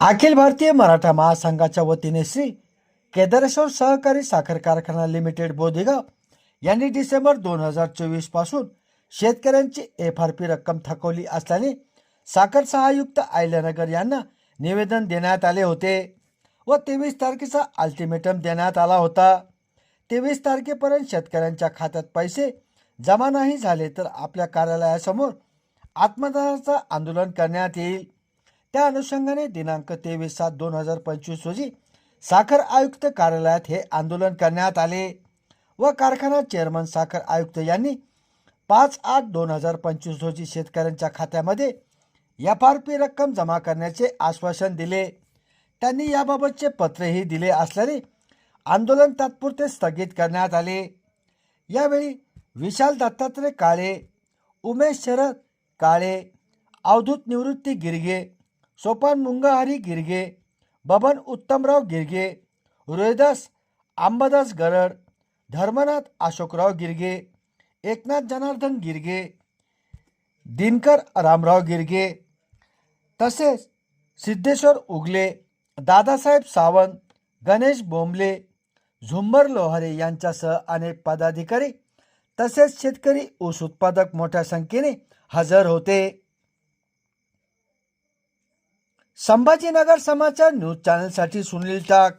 अखिल भारतीय मराठा महासंघाच्या वतीने श्री केदारेश्वर सहकारी साखर कारखाना लिमिटेड बोधेगाव यांनी डिसेंबर दोन हजार चोवीसपासून शेतकऱ्यांची एफ आर पी रक्कम थकवली असल्याने साखर सहायुक्त आयल्यानगर यांना निवेदन देण्यात आले होते व तेवीस तारखेचा अल्टिमेटम देण्यात आला होता. तेवीस तारखेपर्यंत शेतकऱ्यांच्या खात्यात पैसे जमा नाही झाले तर आपल्या कार्यालयासमोर आत्मदानाचं आंदोलन करण्यात येईल. त्या अनुषंगाने दिनांक तेवीस सात दोन हजार पंचवीस रोजी साखर आयुक्त कार्यालयात हे आंदोलन करण्यात आले व कारखाना चेअरमन साखर आयुक्त यांनी पाच आठ दोन हजार पंचवीस रोजी शेतकऱ्यांच्या खात्यामध्ये एफ आर पी रक्कम जमा करण्याचे आश्वासन दिले. त्यांनी याबाबतचे पत्रही दिले असल्याने आंदोलन तात्पुरते स्थगित करण्यात आले. यावेळी विशाल दत्तात्रय काळे उमेश शरद काळे अवधूत निवृत्ती गिरगे सोपान मुंगाहरी गिरगे बबन उत्तमराव गिरगे रोहिदास आंबादास गरड धर्मनाथ अशोकराव गिरगे एकनाथ जनार्दन गिरगे दिनकर रामराव गिरगे तसेच सिद्धेश्वर उगले दादासाहेब सावंत गणेश बोंबले झुंबर लोहारे यांच्यासह अनेक पदाधिकारी तसेच शेतकरी ऊस उत्पादक मोठ्या संख्येने हजर होते. संभाजीनगर समाचार न्यूज चॅनलसाठी सुनील टाक.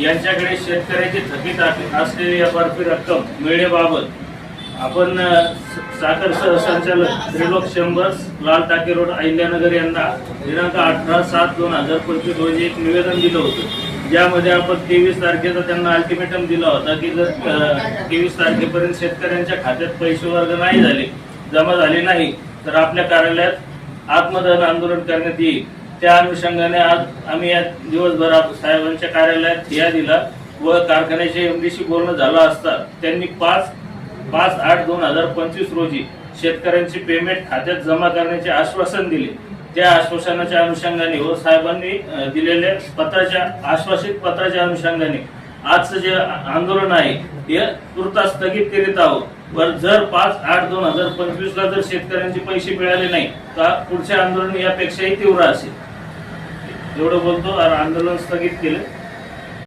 यांच्याकडे शेतकऱ्याची थकीत असलेली एफ रक्कम मिळण्याबाबत आपण साखर सहसंचालक त्रिलोक शंभर लाल टाके रोड अहिल्यानगर यांना दिनांक अठरा सात दोन हजार पंचवीस रोजी एक निवेदन दिलं होतं. ज्यामध्ये आपण तेवीस तारखेचा त्यांना अल्टिमेटम दिला होता की जर तेवीस तारखेपर्यंत शेतकऱ्यांच्या खात्यात पैसे वर्ग नाही झाले जमा झाले नाही तर आपल्या कार्यालयात आत्मदहन आंदोलन करण्यात येईल. त्या अनुषंगाने आज आम्ही या दिवसभरात साहेबांच्या कार्यालयात ठिया दिला व कारखान्याच्या एमडीशी बोलणं झालं असता त्यांनी पाच पाच आठ दोन हजार पंचवीस रोजी शेतकऱ्यांची पेमेंट खात्यात जमा करण्याचे आश्वासन दिले. त्या आश्वासनाच्या अनुषंगाने व साहेबांनी दिलेल्या पत्राच्या आश्वासित पत्राच्या अनुषंगाने आजचं जे आंदोलन आहे हे तुर्तास स्थगित करीत आहोत. वर जर पाच आठ दोन हजार पंचवीस ला जर शेतकऱ्यांचे पैसे मिळाले नाही तर पुढचे आंदोलन यापेक्षाही तीव्र असेल. एवढं बोलतो आंदोलन स्थगित केलं.